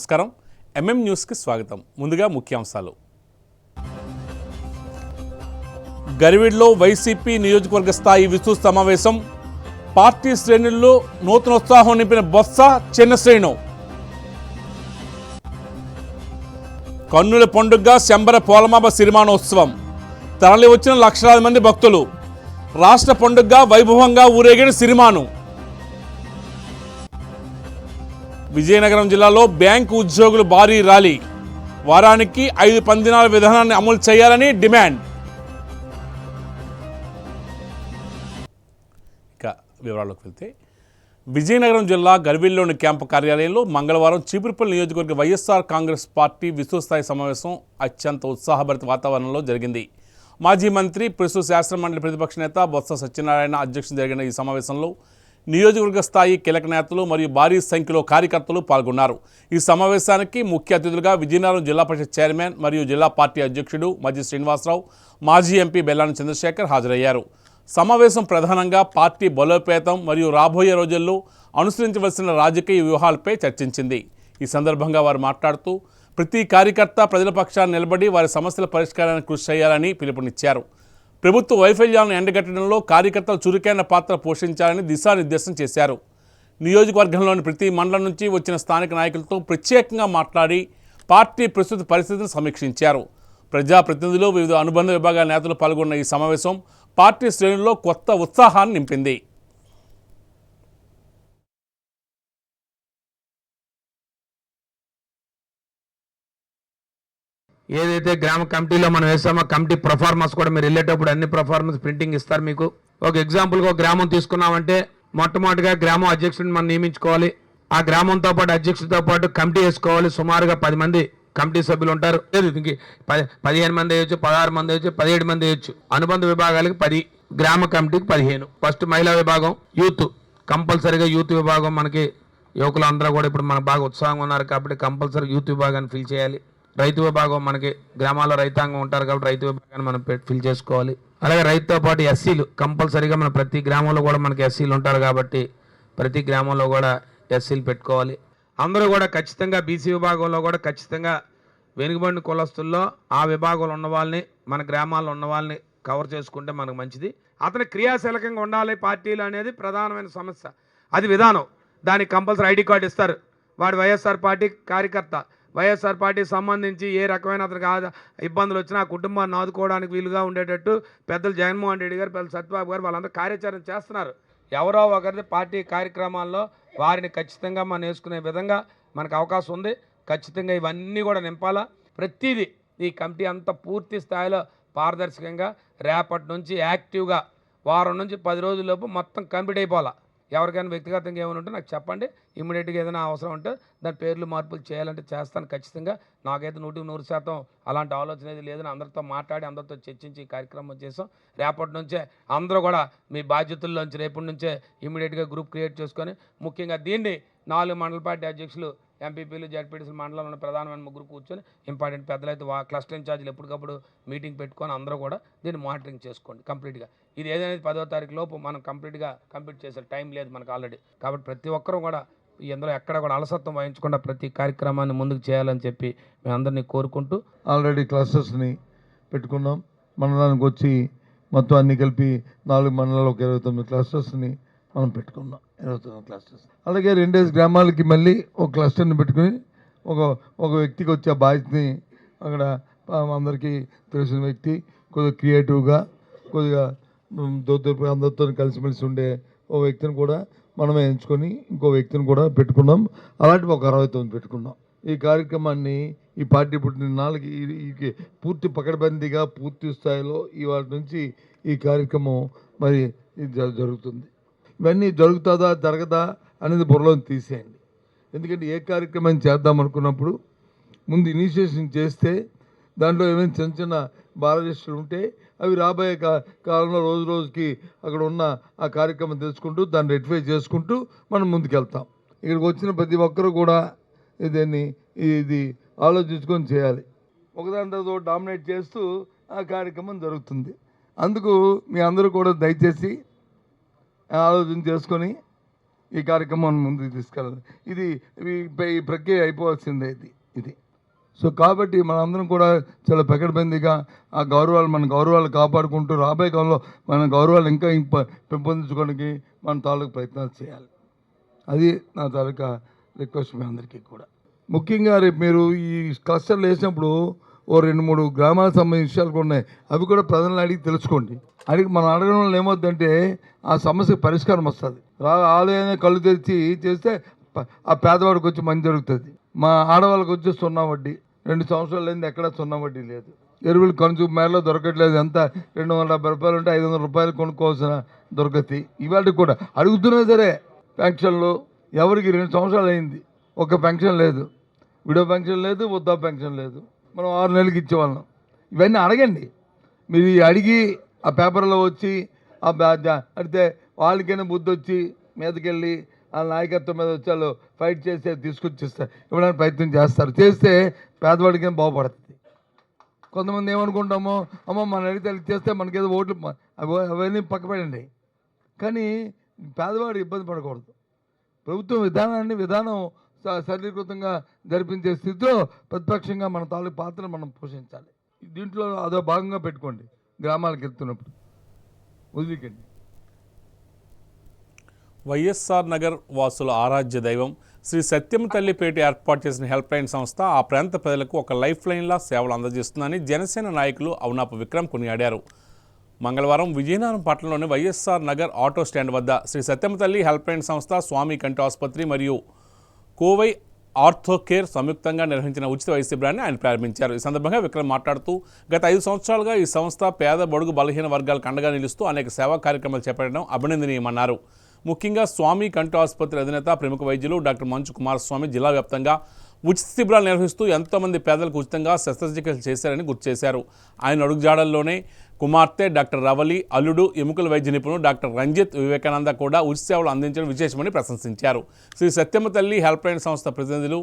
నమస్కారం. ఎంఎం న్యూస్కి స్వాగతం. ముందుగా ముఖ్యాంశాలు. గరివిడ్లో వైసీపీ నియోజకవర్గ స్థాయి విస్తృత సమావేశం. పార్టీ శ్రేణుల్లో నూతనోత్సాహం నింపిన బొత్స చిన్న శ్రేణు. కన్నుల పండుగ శంబర పోలమాబ సిరిమానోత్సవం తరలి వచ్చిన లక్షలాది మంది భక్తులు. రాష్ట్ర పండుగగా వైభవంగా ఊరేగిన సిరిమాను విజయనగరం జిల్లాలో బ్యాంకు ఉద్యోగులు భారీ ర్యాలీ. వారానికి ఐదు పందినాల విధానాన్ని అమలు చేయాలని డిమాండ్. ఇక వివరాల్లోకి వెళ్తే విజయనగరం జిల్లా గర్విల్లోని క్యాంపు కార్యాలయంలో మంగళవారం చీపురుపల్లి నియోజకవర్గ వైఎస్ఆర్ కాంగ్రెస్ పార్టీ విస్తృతస్థాయి సమావేశం అత్యంత ఉత్సాహభరిత వాతావరణంలో జరిగింది. మాజీ మంత్రి ప్రస్తుత శాసనమండలి ప్రతిపక్ష నేత బొత్స సత్యనారాయణ అధ్యక్షుడు జరిగిన ఈ సమావేశంలో నియోజకవర్గ స్థాయి కీలక నేతలు మరియు భారీ సంఖ్యలో కార్యకర్తలు పాల్గొన్నారు. ఈ సమావేశానికి ముఖ్య అతిథులుగా విజయనగరం జిల్లా పరిషత్ చైర్మన్ మరియు జిల్లా పార్టీ అధ్యక్షుడు మజ్జి శ్రీనివాసరావు మాజీ ఎంపీ బెల్లాని చంద్రశేఖర్ హాజరయ్యారు. సమావేశం ప్రధానంగా పార్టీ బలోపేతం మరియు రాబోయే రోజుల్లో అనుసరించవలసిన రాజకీయ వ్యూహాలపై చర్చించింది. ఈ సందర్భంగా వారు మాట్లాడుతూ ప్రతి కార్యకర్త ప్రజల పక్షాన్ని నిలబడి వారి సమస్యల పరిష్కారానికి కృషి చేయాలని పిలుపునిచ్చారు. ప్రభుత్వ వైఫల్యాలను ఎండగట్టడంలో కార్యకర్తలు చురుకైన పాత్ర పోషించాలని దిశానిర్దేశం చేశారు. నియోజకవర్గంలోని ప్రతి మండలం నుంచి వచ్చిన స్థానిక నాయకులతో ప్రత్యేకంగా మాట్లాడి పార్టీ ప్రస్తుత పరిస్థితిని సమీక్షించారు. ప్రజాప్రతినిధులు వివిధ అనుబంధ విభాగాల నేతలు పాల్గొన్న ఈ సమావేశం పార్టీ శ్రేణుల్లో కొత్త ఉత్సాహాన్ని నింపింది. ఏదైతే గ్రామ కమిటీలో మనం వేసామో కమిటీ పర్ఫార్మెన్స్ కూడా మీరు వెళ్ళేటప్పుడు అన్ని పర్ఫార్మెన్స్ ప్రింటింగ్ ఇస్తారు మీకు. ఒక ఎగ్జాంపుల్గా ఒక గ్రామం తీసుకున్నామంటే మొట్టమొదటిగా గ్రామం అధ్యక్షుడిని మనం నియమించుకోవాలి. ఆ గ్రామంతో పాటు అధ్యక్షుడితో పాటు కమిటీ వేసుకోవాలి. సుమారుగా పది మంది కమిటీ సభ్యులు ఉంటారు. లేదు ఇంక పది పదిహేను మంది వేయచ్చు పదహారు మంది వేయచ్చు పదిహేడు మంది వేయచ్చు. అనుబంధ విభాగాలకు పది గ్రామ కమిటీకి పదిహేను. ఫస్ట్ మహిళా విభాగం యూత్. కంపల్సరీగా యూత్ విభాగం మనకి యువకులు అందరూ కూడా ఇప్పుడు మనకు బాగా ఉత్సాహంగా ఉన్నారు కాబట్టి కంపల్సరీ యూత్ విభాగాన్ని ఫిల్ చేయాలి. రైతు విభాగం మనకి గ్రామాల్లో రైతాంగం ఉంటారు కాబట్టి రైతు విభాగాన్ని మనం ఫిల్ చేసుకోవాలి. అలాగే రైతుతో పాటు ఎస్సీలు కంపల్సరీగా మన ప్రతి గ్రామంలో కూడా మనకి ఎస్సీలు ఉంటారు కాబట్టి ప్రతి గ్రామంలో కూడా ఎస్సీలు పెట్టుకోవాలి. అందరూ కూడా ఖచ్చితంగా బీసీ విభాగంలో కూడా ఖచ్చితంగా వెనుకబడిన కులస్తుల్లో ఆ విభాగంలో ఉన్న వాళ్ళని మన గ్రామాల్లో ఉన్న వాళ్ళని కవర్ చేసుకుంటే మనకు మంచిది. అతను క్రియాశీలకంగా ఉండాలి పార్టీలు అనేది ప్రధానమైన సమస్య. అది విధానం. దానికి కంపల్సరీ ఐడి కార్డు ఇస్తారు. వాడు వైఎస్ఆర్ పార్టీ కార్యకర్త. వైఎస్ఆర్ పార్టీకి సంబంధించి ఏ రకమైన అతనికి ఇబ్బందులు వచ్చినా ఆ కుటుంబాన్ని ఆదుకోవడానికి వీలుగా ఉండేటట్టు పెద్దలు జగన్మోహన్ రెడ్డి గారు పెద్దలు సత్యబాబు గారు వాళ్ళందరూ కార్యాచరణ చేస్తున్నారు. ఎవరో ఒకరిది పార్టీ కార్యక్రమాల్లో వారిని ఖచ్చితంగా మనం వేసుకునే విధంగా మనకు అవకాశం ఉంది. ఖచ్చితంగా ఇవన్నీ కూడా నింపాలా. ప్రతిదీ ఈ కమిటీ అంతా పూర్తి స్థాయిలో పారదర్శకంగా రేపటి నుంచి యాక్టివ్గా వారం నుంచి పది రోజుల్లోపు మొత్తం కంప్లీట్ అయిపోవాలా. ఎవరికైనా వ్యక్తిగతంగా ఏమైనా ఉంటే నాకు చెప్పండి. ఇమ్మీడియట్గా ఏదైనా అవసరం ఉంటే దాని పేర్లు మార్పులు చేయాలంటే చేస్తాను ఖచ్చితంగా. నాకైతే నూటికి నూరు శాతం అలాంటి ఆలోచన ఏది లేదని అందరితో మాట్లాడి అందరితో చర్చించి కార్యక్రమం చేసాం రేపటి నుంచే అందరూ కూడా మీ బాధ్యతల్లోంచి రేపటి నుంచే ఇమ్మీడియట్గా గ్రూప్ క్రియేట్ చేసుకొని ముఖ్యంగా దీన్ని నాలుగు మండల పార్టీ అధ్యక్షులు ఎంపీపీలు జడ్పీటీసీలు మండలంలో ఉన్న ప్రధానమైన ముగ్గురు కూర్చొని ఇంపార్టెంట్ పెద్దలైతే క్లస్టర్ ఇన్ఛార్జీలు ఎప్పటికప్పుడు మీటింగ్ పెట్టుకొని అందరూ కూడా దీన్ని మానిటరింగ్ చేసుకోండి కంప్లీట్గా. ఇది ఏదైనా పదో తారీఖు లోపు మనం కంప్లీట్గా కంప్లీట్ చేసే టైం లేదు మనకు ఆల్రెడీ. కాబట్టి ప్రతి ఒక్కరూ కూడా ఇందులో ఎక్కడ కూడా అలసత్వం వహించకుండా ప్రతి కార్యక్రమాన్ని ముందుకు చేయాలని చెప్పి మేము అందరినీ కోరుకుంటూ ఆల్రెడీ క్లస్టర్స్ని పెట్టుకున్నాం. మండలానికి వచ్చి మొత్తం అన్ని కలిపి నాలుగు మండలాలు ఒక ఇరవై తొమ్మిది క్లస్టర్స్ని మనం పెట్టుకున్నాం. ఇరవై తొమ్మిది క్లస్టర్స్. అలాగే రెండేసి గ్రామాలకి మళ్ళీ ఒక క్లస్టర్ని పెట్టుకుని ఒక ఒక వ్యక్తికి వచ్చే బాధ్యతని అక్కడ అందరికీ తెలిసిన వ్యక్తి కొద్దిగా క్రియేటివ్గా కొద్దిగా దొద్దు అందరితో కలిసిమెలిసి ఉండే ఓ వ్యక్తిని కూడా మనమే ఎంచుకొని ఇంకో వ్యక్తిని కూడా పెట్టుకున్నాం. అలాంటివి ఒక అరవై తొమ్మిది పెట్టుకున్నాం. ఈ కార్యక్రమాన్ని ఈ పార్టీ పుట్టిన నాలుగు ఈ- పూర్తి పకడ్బందీగా పూర్తి స్థాయిలో ఇవాళ నుంచి ఈ కార్యక్రమం మరి ఇది జ- జరుగుతుంది. ఇవన్నీ జరుగుతుందా జరగదా అనేది బుర్రలోని తీసేయండి. ఎందుకంటే ఏ కార్యక్రమం చేద్దాం అనుకున్నప్పుడు ముందు ఇనిషియేషన్ చేస్తే దాంట్లో ఏమైనా చిన్న చిన్న బాలరిస్టులు ఉంటే అవి రాబోయే కా కాలంలో రోజు రోజుకి అక్కడ ఉన్న ఆ కార్యక్రమం తెలుసుకుంటూ దాన్ని రెక్టిఫై చేసుకుంటూ మనం ముందుకెళ్తాం. ఇక్కడికి వచ్చిన ప్రతి ఒక్కరు కూడా దీన్ని ఇది ఆలోచించుకొని చేయాలి. ఒకదాని తర్వాత డామినేట్ చేస్తూ ఆ కార్యక్రమం జరుగుతుంది. అందుకు మీ అందరూ కూడా దయచేసి ఆలోచన చేసుకొని ఈ కార్యక్రమం ముందుకు తీసుకెళ్ళాలి ఇది ఈ ప్రక్రియ అయిపోవాల్సిందే ఇది. ఇది. సో కాబట్టి మనందరం కూడా చాలా పకడ్బందీగా ఆ గౌరవాలు మన గౌరవాలు కాపాడుకుంటూ రాబోయే కాలంలో మన గౌరవాలు ఇంకా ఇంప పెంపొందించుకోవడానికి మన తాలూకు ప్రయత్నాలు చేయాలి. అది నా తాలూకా రిక్వెస్ట్ మీ అందరికీ కూడా. ముఖ్యంగా రేపు మీరు ఈ క్లస్టర్లు వేసినప్పుడు ఓ రెండు మూడు గ్రామాలకు సంబంధించిన విషయాలు కూడా ఉన్నాయి. అవి కూడా ప్రజలను అడిగి తెలుసుకోండి. అడిగి మనం అడగడం వల్ల ఏమవుతుందంటే ఆ సమస్యకు పరిష్కారం వస్తుంది. రా ఆలయాన్ని కళ్ళు తెరిచి చేస్తే ఆ పేదవాడికి వచ్చి మంచి జరుగుతుంది. మా ఆడవాళ్ళకి వచ్చి సున్నా వడ్డీ. రెండు సంవత్సరాలు అయింది ఎక్కడ సున్నా వడ్డీ లేదు. ఎరువులు కనుచూపు మేరలో దొరకట్లేదు. ఎంత? రెండు వందల డెబ్బై రూపాయలు ఉంటే ఐదు వందల రూపాయలు కొనుక్కోవాల్సిన దొరకతి ఇవాళ కూడా అడుగుతున్నా సరే పెన్షన్లు ఎవరికి? రెండు సంవత్సరాలు అయింది. ఒక పెన్షన్ లేదు. విడో పెన్షన్ లేదు వృద్ధా పెన్షన్ లేదు. మనం ఆరు నెలలకి ఇచ్చేవాళ్ళం. ఇవన్నీ అడగండి. మీరు అడిగి ఆ పేపర్లో వచ్చి ఆ అడిగితే వాళ్ళకైనా బుద్ధి వచ్చి మీదకెళ్ళి ఆ నాయకత్వం మీద వచ్చి వాళ్ళు ఫైట్ చేస్తే తీసుకొచ్చిస్తారు. ఇవ్వడానికి ప్రయత్నం చేస్తారు. చేస్తే పేదవాడికి ఏం బాగుపడుతుంది? కొంతమంది ఏమనుకుంటామో అమ్మో మన అడిగితే చేస్తే మనకేదో ఓట్లు అవన్నీ పక్కపడండి. కానీ పేదవాడు ఇబ్బంది పడకూడదు. ప్రభుత్వం విధానాన్ని విధానం సరళీకృతంగా జరిపించే స్థితిలో ప్రతిపక్షంగా మన తాలూకు పాత్రను మనం పోషించాలి. దీంట్లో అదో భాగంగా పెట్టుకోండి. గ్రామాలకు వెళ్తున్నప్పుడు. వదిలికండి వైఎస్ఆర్ నగర్ వాసుల ఆరాధ్య దైవం శ్రీ సత్యం తల్లిపేట ఏర్పాటు చేసిన హెల్ప్ లైన్ సంస్థ ఆ ప్రాంత ప్రజలకు ఒక లైఫ్ లైన్లా సేవలు అందజేస్తుందని జనసేన నాయకులు అవునాపు విక్రమ్ కొనియాడారు. మంగళవారం విజయనగరం పట్టణంలోని వైఎస్ఆర్ నగర్ ఆటో స్టాండ్ వద్ద శ్రీ సత్యం తల్లి హెల్ప్ లైన్ సంస్థ స్వామి కంటి ఆసుపత్రి మరియు కోవై ఆర్థోకేర్ సంయుక్తంగా నిర్వహించిన ఉచిత వైద్య శిబిరాన్ని ఆయన ప్రారంభించారు. ఈ సందర్భంగా విక్రమ్ మాట్లాడుతూ గత ఐదు సంవత్సరాలుగా ఈ సంస్థ పేద బడుగు బలహీన వర్గాలకు అండగా నిలుస్తూ అనేక సేవా కార్యక్రమాలు చేపట్టడం అభినందనీయమన్నారు. ముఖ్యంగా స్వామి కంటి ఆసుపత్రి అధినేత ప్రముఖ వైద్యులు డాక్టర్ మంచు కుమారస్వామి జిల్లా వ్యాప్తంగా ఉచిత శిబిరాలు నిర్వహిస్తూ ఎంతోమంది పేదలకు ఉచితంగా శస్త్రచికిత్స చేశారని గుర్తు చేశారు. ఆయన అడుగుజాడల్లోనే కుమార్తె డాక్టర్ రవలి అల్లుడు ఎముకల వైద్య నిపుణుడు డాక్టర్ రంజిత్ వివేకానంద కూడా ఉచిత సేవలు అందించడం విశేషమని ప్రశంసించారు. శ్రీ సత్యమ్మ తల్లి హెల్ప్ లైన్ సంస్థ ప్రతినిధులు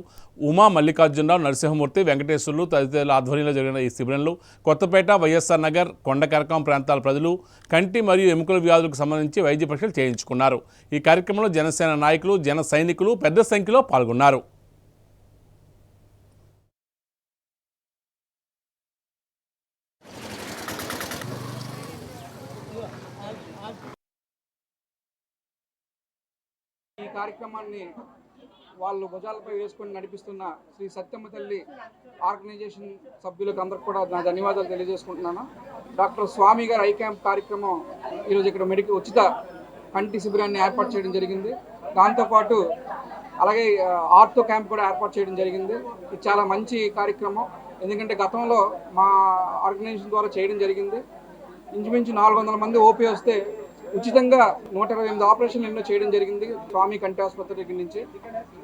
ఉమా మల్లికార్జునరావు నరసింహమూర్తి వెంకటేశ్వర్లు తదితరుల ఆధ్వర్యంలో జరిగిన ఈ శిబిరంలో కొత్తపేట వైఎస్ఆర్ నగర్ కొండకరకం ప్రాంతాల ప్రజలు కంటి మరియు ఎముకల వ్యాధులకు సంబంధించి వైద్య పరీక్షలు చేయించుకున్నారు. ఈ కార్యక్రమంలో జనసేన నాయకులు జన సైనికులు పెద్ద సంఖ్యలో పాల్గొన్నారు. కార్యక్రమాన్ని వాళ్ళు భుజాలపై వేసుకొని నడిపిస్తున్న శ్రీ సత్యమ్మ తల్లి ఆర్గనైజేషన్ సభ్యులకు అందరికి కూడా నా ధన్యవాదాలు తెలియజేసుకుంటున్నాను. డాక్టర్ స్వామి గారి ఐ క్యాంప్ కార్యక్రమం ఈరోజు ఇక్కడ మెడికల్ ఉచిత కంటి శిబిరాన్ని ఏర్పాటు చేయడం జరిగింది. దాంతోపాటు అలాగే ఆర్తో క్యాంప్ కూడా ఏర్పాటు చేయడం జరిగింది. ఇది చాలా మంచి కార్యక్రమం. ఎందుకంటే గతంలో మా ఆర్గనైజేషన్ ద్వారా చేయడం జరిగింది. ఇంచుమించు నాలుగు వందల మంది ఓపీ వస్తే ఉచితంగా నూట ఇరవై ఎనిమిది ఆపరేషన్లు ఎన్నో చేయడం జరిగింది. స్వామి కంటి ఆసుపత్రి దగ్గర నుంచి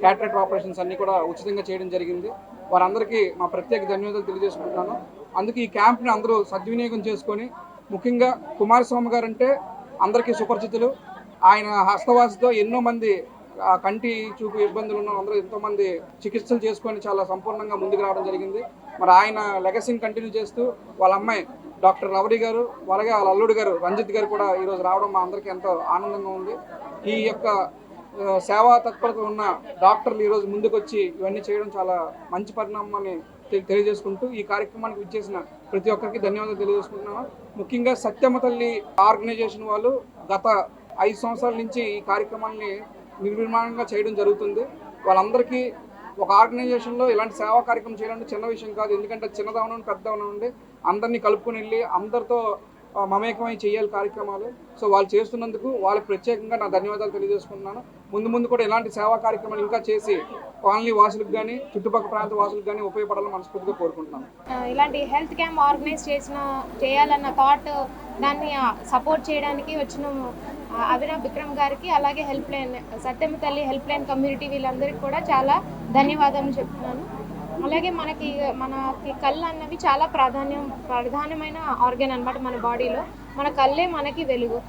క్యాటరేట్ ఆపరేషన్స్ అన్ని కూడా ఉచితంగా చేయడం జరిగింది. వారందరికీ మా ప్రత్యేక ధన్యవాదాలు తెలియజేసుకుంటున్నాను. అందుకే ఈ క్యాంప్ని అందరూ సద్వినియోగం చేసుకొని ముఖ్యంగా కుమారస్వామి గారు అంటే అందరికీ సుపరిచితులు. ఆయన హస్తవాసితో ఎన్నో మంది ఆ, కంటి చూపు ఇబ్బందులు ఉన్న అందరూ ఎంతోమంది చికిత్సలు చేసుకొని చాలా సంపూర్ణంగా ముందుకు రావడం జరిగింది. మరి ఆయన లెగసీని కంటిన్యూ చేస్తూ వాళ్ళ అమ్మాయి డాక్టర్ రవడి గారు అలాగే వాళ్ళ అల్లుడు గారు రంజిత్ గారు కూడా ఈరోజు రావడం మా అందరికీ ఎంతో ఆనందంగా ఉంది. ఈ యొక్క సేవా తత్పరత ఉన్న డాక్టర్లు ఈరోజు ముందుకొచ్చి ఇవన్నీ చేయడం చాలా మంచి పరిణామాన్ని తెలియజేసుకుంటూ ఈ కార్యక్రమానికి విచ్చేసిన ప్రతి ఒక్కరికి ధన్యవాదాలు తెలియజేసుకుంటున్నాను. ముఖ్యంగా సత్యమ్మ తల్లి ఆర్గనైజేషన్ వాళ్ళు గత ఐదు సంవత్సరాల నుంచి ఈ కార్యక్రమాన్ని నిర్విమానంగా చేయడం జరుగుతుంది. వాళ్ళందరికీ ఒక ఆర్గనైజేషన్లో ఇలాంటి సేవా కార్యక్రమం చేయడం అంటే చిన్న విషయం కాదు. ఎందుకంటే చిన్నదవనం పెద్దదవనం ఉండి అందరినీ కలుపుకొని వెళ్ళి అందరితో మమేకమై చేయాలి కార్యక్రమాలు. సో వాళ్ళు చేస్తున్నందుకు వాళ్ళకి ప్రత్యేకంగా నా ధన్యవాదాలు తెలియజేసుకుంటున్నాను. ముందు ముందు కూడా ఇలాంటి సేవా కార్యక్రమాలు ఇంకా చేసి కాలనీ వాసులకు కానీ చుట్టుపక్కల ప్రాంత వాసులకు కానీ ఉపయోగపడాలని మనస్ఫూర్తిగా కోరుకుంటున్నాను. ఇలాంటి హెల్త్ క్యాంప్ ఆర్గనైజ్ చేసిన చేయాలన్న థాట్ దాన్ని సపోర్ట్ చేయడానికి వచ్చిన అభినవ్ విక్రమ్ గారికి అలాగే హెల్ప్ లైన్ సత్యమ్మ తల్లి హెల్ప్ లైన్ కమ్యూనిటీ వీళ్ళందరికీ కూడా చాలా ధన్యవాదాలు చెప్తున్నాను. అలాగే మనకి మనకి కళ్ళు అన్నవి చాలా ప్రాధాన్యం ప్రధానమైన ఆర్గన్ అన్నమాట మన బాడీలో మన కళ్ళే మనకి వెలుగు.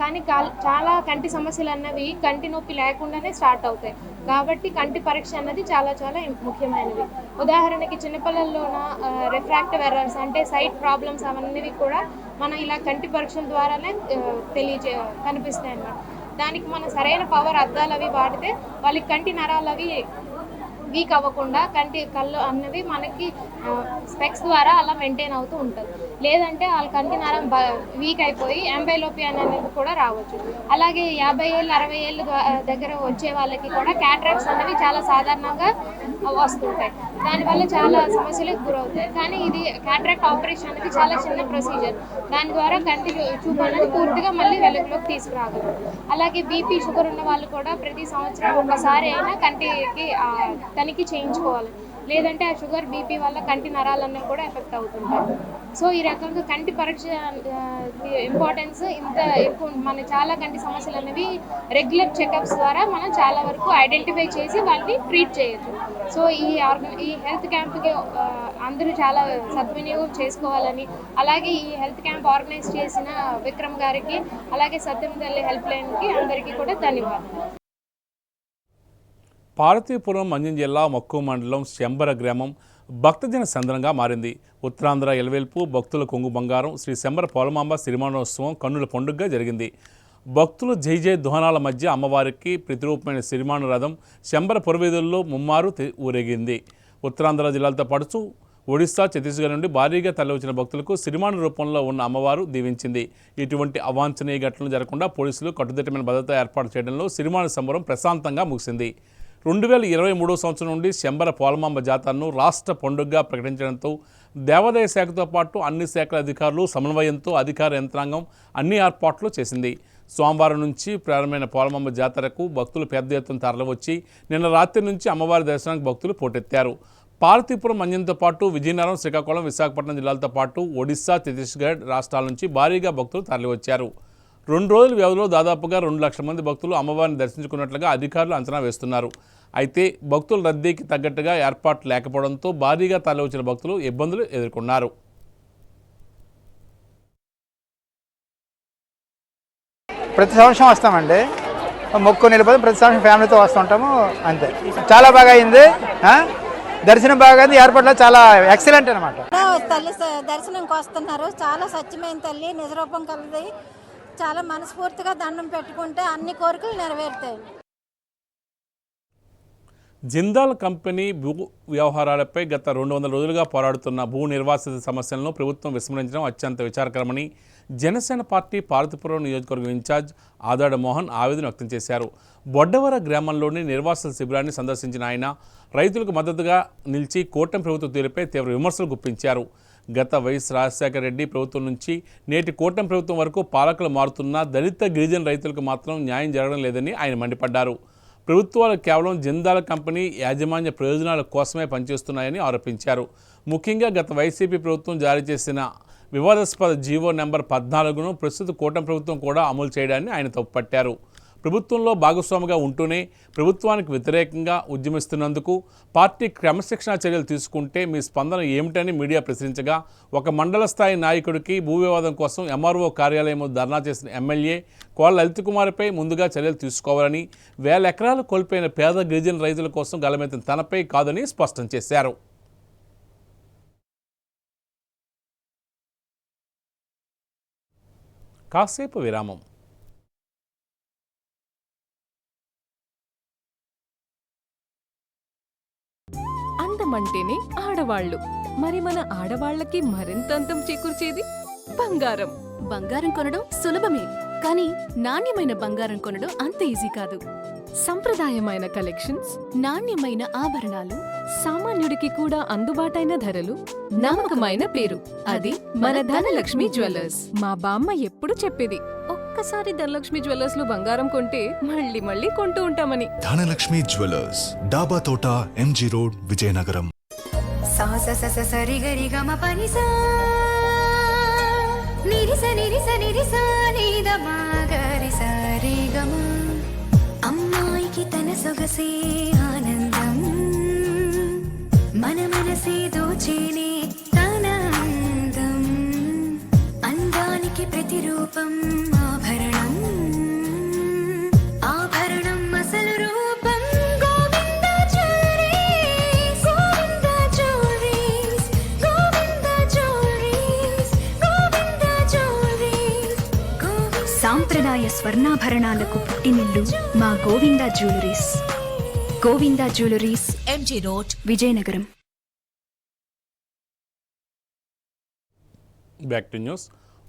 కానీ చాలా కంటి సమస్యలు అన్నవి కంటి నొప్పి లేకుండానే స్టార్ట్ అవుతాయి. కాబట్టి కంటి పరీక్ష అన్నది చాలా చాలా ముఖ్యమైనది. ఉదాహరణకి చిన్నపిల్లల్లోన రిఫ్రాక్టివ్ ఎర్రర్స్ అంటే సైట్ ప్రాబ్లమ్స్ అవన్నీ కూడా మనం ఇలా కంటి పరీక్షల ద్వారానే తెలియజే కనిపిస్తాయి అన్నమాట దానికి మనం సరైన పవర్ అద్దాలు అవి వాడితే వాళ్ళకి కంటి నరాలు అవి వీక్ అవ్వకుండా కంటి కళ్ళు అన్నవి మనకి స్పెక్స్ ద్వారా అలా మెయింటైన్ అవుతూ ఉంటుంది. లేదంటే వాళ్ళ కంటి నరం వీక్ అయిపోయి ఎంబైలోపియన్ అనేది కూడా రావచ్చు. అలాగే యాభై ఏళ్ళు అరవై ఏళ్ళు దగ్గర వచ్చే వాళ్ళకి కూడా క్యాట్రాక్ట్స్ అనేవి చాలా సాధారణంగా వస్తుంటాయి. దానివల్ల చాలా సమస్యలకు గురవుతాయి. కానీ ఇది క్యాట్రాక్ట్ ఆపరేషన్ అనేది చాలా చిన్న ప్రొసీజర్ దాని ద్వారా కంటి చూపు అనేది పూర్తిగా మళ్ళీ వెలుగులోకి తీసుకురాగలరు. అలాగే బీపీ షుగర్ ఉన్న వాళ్ళు కూడా ప్రతి సంవత్సరం ఒకసారి అయినా కంటికి తనిఖీ చేయించుకోవాలి. లేదంటే ఆ షుగర్ బీపీ వల్ల కంటి నరాలన్నీ కూడా ఎఫెక్ట్ అవుతుంటాయి. సో ఈ రకంగా కంటి పరీక్ష ఇంపార్టెన్స్ ఇంత ఎక్కువ మన చాలా కంటి సమస్యలు అనేవి రెగ్యులర్ చెకప్స్ ద్వారా మనం చాలా వరకు ఐడెంటిఫై చేసి వాళ్ళని ట్రీట్ చేయొచ్చు. సో ఈ ఆర్గన్ ఈ హెల్త్ క్యాంప్కి అందరూ చాలా సద్వినియోగం చేసుకోవాలని అలాగే ఈ హెల్త్ క్యాంప్ ఆర్గనైజ్ చేసిన విక్రమ్ గారికి అలాగే సత్యం తల్లి హెల్ప్ లైన్కి అందరికీ కూడా ధన్యవాదాలు. పార్వతీపురం మంజం జిల్లా మక్కువ మండలం శంబర గ్రామం భక్తజన సందనంగా మారింది. ఉత్తరాంధ్ర ఎలవేల్పు భక్తుల కొంగు బంగారం శ్రీ శంబర పోలమాంబ సిరిమానోత్సవం కన్నుల పండుగగా జరిగింది. భక్తులు జై జయ దుహనాల మధ్య అమ్మవారికి ప్రతిరూపమైన సిరిమాను రథం శంబర పురవీధుల్లో ముమ్మారు ఊరేగింది. ఉత్తరాంధ్ర జిల్లాలతో పాటు ఒడిశా ఛత్తీస్గఢ్ నుండి భారీగా తరలివచ్చిన భక్తులకు సిరిమాను రూపంలో ఉన్న అమ్మవారు దీవించింది. ఇటువంటి అవాంఛనీయ ఘటనలు జరగకుండా పోలీసులు కట్టుదిట్టమైన భద్రత ఏర్పాటు చేయడంలో సిరిమాను సంబరం ప్రశాంతంగా ముగిసింది. రెండు వేల ఇరవై మూడో సంవత్సరం నుండి శంబర పోలమాంబ జాతరను రాష్ట్ర పండుగగా ప్రకటించడంతో దేవాదాయ శాఖతో పాటు అన్ని శాఖల అధికారులు సమన్వయంతో అధికార యంత్రాంగం అన్ని ఏర్పాట్లు చేసింది. సోమవారం నుంచి ప్రారంభమైన పోలమాంబ జాతరకు భక్తులు పెద్ద ఎత్తున తరలివచ్చి నిన్న రాత్రి నుంచి అమ్మవారి దర్శనానికి భక్తులు పోటెత్తారు. పార్వతీపురం మంజంతో పాటు విజయనగరం శ్రీకాకుళం విశాఖపట్నం జిల్లాలతో పాటు ఒడిశా ఛత్తీస్గఢ్ రాష్ట్రాల నుంచి భారీగా భక్తులు తరలివచ్చారు. రెండు రోజుల వ్యవధిలో దాదాపుగా రెండు లక్షల మంది భక్తులు అమ్మవారిని దర్శించుకున్నట్లుగా అధికారులు అంచనా వేస్తున్నారు. అయితే భక్తుల రద్దీకి తగ్గట్టుగా ఏర్పాట్లు లేకపోవడంతో భారీగా తరలివచ్చిన భక్తులు ఇబ్బందులు ఎదుర్కొన్నారు. ప్రతి సంవత్సరం వస్తామండి. మొక్కు నిలబడి ప్రతి సంవత్సరం ఫ్యామిలీతో వస్తుంటాము అంతే. చాలా బాగా అయింది? దర్శనం బాగా అయింది ఏర్పాట్లో చాలా ఎక్సలెంట్ అనమాట తల్లి దర్శనంకి వస్తున్నారు. చాలా సత్యమైన తల్లి నిజరూపం కలది. చాలా మనస్ఫూర్తిగా దండం పెట్టుకుంటే అన్ని కోరికలు నెరవేరుతాయి. జిందాల్ కంపెనీ భూ వ్యవహారాలపై గత రెండు వందల రోజులుగా పోరాడుతున్న భూ నిర్వాసిత సమస్యలను ప్రభుత్వం విస్మరించడం అత్యంత విచారకరమని జనసేన పార్టీ పార్వతీపురం నియోజకవర్గం ఇన్ఛార్జ్ ఆదాడ మోహన్ ఆవేదన వ్యక్తం చేశారు. బొడ్డవర గ్రామంలోని నిర్వాసిత శిబిరాన్ని సందర్శించిన ఆయన రైతులకు మద్దతుగా నిలిచి కూటమి ప్రభుత్వ తీరుపై తీవ్ర విమర్శలు గుప్పించారు. గత వైఎస్ రాజశేఖర రెడ్డి ప్రభుత్వం నుంచి నేటి కూటమి ప్రభుత్వం వరకు పాలకులు మారుతున్నా దళిత గిరిజన రైతులకు మాత్రం న్యాయం జరగడం లేదని ఆయన మండిపడ్డారు. ప్రభుత్వాలు కేవలం జిందాల్ కంపెనీ యాజమాన్య ప్రయోజనాల కోసమే పనిచేస్తున్నాయని ఆరోపించారు. ముఖ్యంగా గత వైసీపీ ప్రభుత్వం జారీ చేసిన వివాదాస్పద జీవో నెంబర్ పద్నాలుగును ప్రస్తుత కూటమి ప్రభుత్వం కూడా అమలు చేయడాన్ని ఆయన తప్పుపట్టారు. ప్రభుత్వంలో భాగస్వామిగా ఉంటూనే ప్రభుత్వానికి వ్యతిరేకంగా ఉద్యమిస్తున్నందుకు పార్టీ క్రమశిక్షణ చర్యలు తీసుకుంటే మీ స్పందన ఏమిటని మీడియా ప్రశ్నించగా ఒక మండల స్థాయి నాయకుడికి భూ వివాదం కోసం ఎంఆర్ఓ కార్యాలయం ధర్నా చేసిన ఎమ్మెల్యే కోళ్ళ లలిత్ కుమార్పై ముందుగా చర్యలు తీసుకోవాలని వేల ఎకరాలు కోల్పోయిన పేద గిరిజన రైతుల కోసం గలమెత్తిన తనపై కాదని స్పష్టం చేశారు. కాసేపు విరామం. అందమంటేనే ఆడవాళ్ళు. మరి మన ఆడవాళ్ళకి మరింత అందం చేకూర్చేది? బంగారం. బంగారం కొనడం సులభమే కానీ నాణ్యమైన బంగారం కొనడం అంత ఈజీ కాదు. సంప్రదాయమైన కలెక్షన్స్ నాణ్యమైన ఆభరణాలు సామాన్యుడికి కూడా అందుబాటైన ధరలు నమ్మకమైన పేరు. అది మన ధనలక్ష్మి జ్యువెలర్స్. మా బామ్మ ఎప్పుడు చెప్పేది ఒక్కసారి ధనలక్ష్మి జ్యువెలర్స్లో బంగారం కొంటే మళ్ళీ మళ్ళీ కొంటూ ఉంటామని. ధనలక్ష్మి జ్యువెలర్స్ డాబా తోట ఎంజీ రోడ్ విజయనగరం. సా స స స సరి గరి గమ పని సా. నిరి స నిరి స నిరి సా ని ద మా గరి స రి గమ అమ్మాయికి తన సొగసే ఆనందం. మన మనసే దోచేనే తన అందం అందానికి ప్రతిరూపం సాంప్రదాయ స్వర్ణాభరణాలకు పుట్టినిల్లు మా Govinda jewelleries. Govinda jewelleries MG road Vizianagaram. Back to news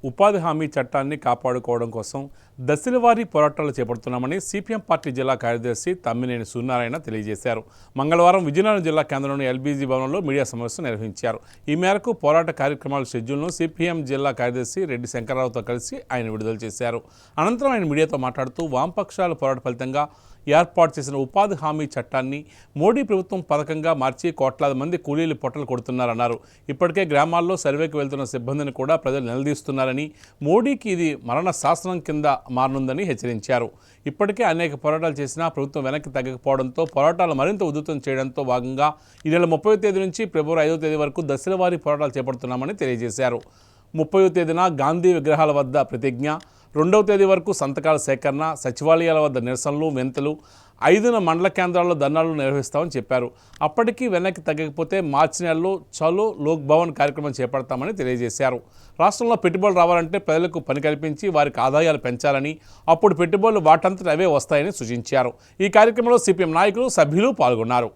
ఉపాధి హామీ చట్టాన్ని కాపాడుకోవడం కోసం దశలవారీ పోరాటాలు చేపడుతున్నామని సిపిఎం పార్టీ జిల్లా కార్యదర్శి తమ్మినేని సూర్యనారాయణ తెలియజేశారు. మంగళవారం విజయనగరం జిల్లా కేంద్రంలోని ఎల్బీజీ భవనంలో మీడియా సమావేశం నిర్వహించారు. ఈ మేరకు పోరాట కార్యక్రమాల షెడ్యూల్ను సిపిఎం జిల్లా కార్యదర్శి రెడ్డి శంకర్రావుతో కలిసి ఆయన విడుదల చేశారు. అనంతరం ఆయన మీడియాతో మాట్లాడుతూ వామపక్షాల పోరాట ఫలితంగా ఏర్పాటు చేసిన ఉపాధి హామీ చట్టాన్ని మోడీ ప్రభుత్వం పథకంగా మార్చి కోట్లాది మంది కూలీలు పొట్టలు కొడుతున్నారన్నారు. ఇప్పటికే గ్రామాల్లో సర్వేకి వెళ్తున్న సిబ్బందిని కూడా ప్రజలు నిలదీస్తున్నారని మోడీకి ఇది మరణ శాసనం కింద మారనుందని హెచ్చరించారు. ఇప్పటికే అనేక పోరాటాలు చేసినా ప్రభుత్వం వెనక్కి తగ్గకపోవడంతో పోరాటాలు మరింత ఉధృతం చేయడంతో భాగంగా ఈ నెల ముప్పై తేదీ నుంచి ఫిబ్రవరి ఐదో తేదీ వరకు దశలవారీ పోరాటాలు చేపడుతున్నామని తెలియజేశారు. ముప్పయో తేదీన గాంధీ విగ్రహాల వద్ద ప్రతిజ్ఞ రెండవ తేదీ వరకు సంతకాల సేకరణ సచివాలయాల వద్ద నిరసనలు వింతలు ఐదున మండల కేంద్రాల్లో ధర్నాలు నిర్వహిస్తామని చెప్పారు. అప్పటికీ వెనక్కి తగ్గకపోతే మార్చి నెలలో చలో లోక్ భవన్ కార్యక్రమం చేపడతామని తెలియజేశారు. రాష్ట్రంలో పెట్టుబడులు రావాలంటే ప్రజలకు పని కల్పించి వారికి ఆదాయాలు పెంచాలని అప్పుడు పెట్టుబడులు వాటంతట అవే వస్తాయని సూచించారు. ఈ కార్యక్రమంలో సిపిఎం నాయకులు సభ్యులు పాల్గొన్నారు.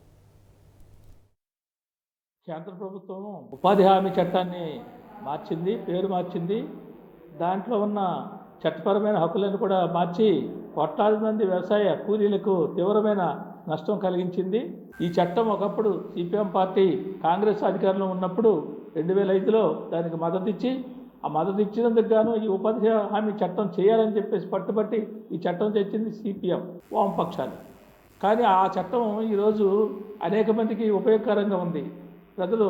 కేంద్ర ప్రభుత్వం ఉపాధి హామీ చట్టాన్ని మార్చింది పేరు మార్చింది. దాంట్లో ఉన్న చట్టపరమైన హక్కులను కూడా మార్చి కోట్లాది మంది వ్యవసాయ కూలీలకు తీవ్రమైన నష్టం కలిగించింది. ఈ చట్టం ఒకప్పుడు సిపిఎం పార్టీ కాంగ్రెస్ అధికారంలో ఉన్నప్పుడు రెండు వేల ఐదులో దానికి మద్దతు ఇచ్చి ఆ మద్దతు ఇచ్చినందుకు గాను ఈ ఉపాధి హామీ చట్టం చేయాలని చెప్పేసి పట్టుబట్టి ఈ చట్టం తెచ్చింది సిపిఎం వామపక్షాలు. కానీ ఆ చట్టం ఈరోజు అనేక మందికి ఉపయోగకరంగా ఉంది. ప్రజలు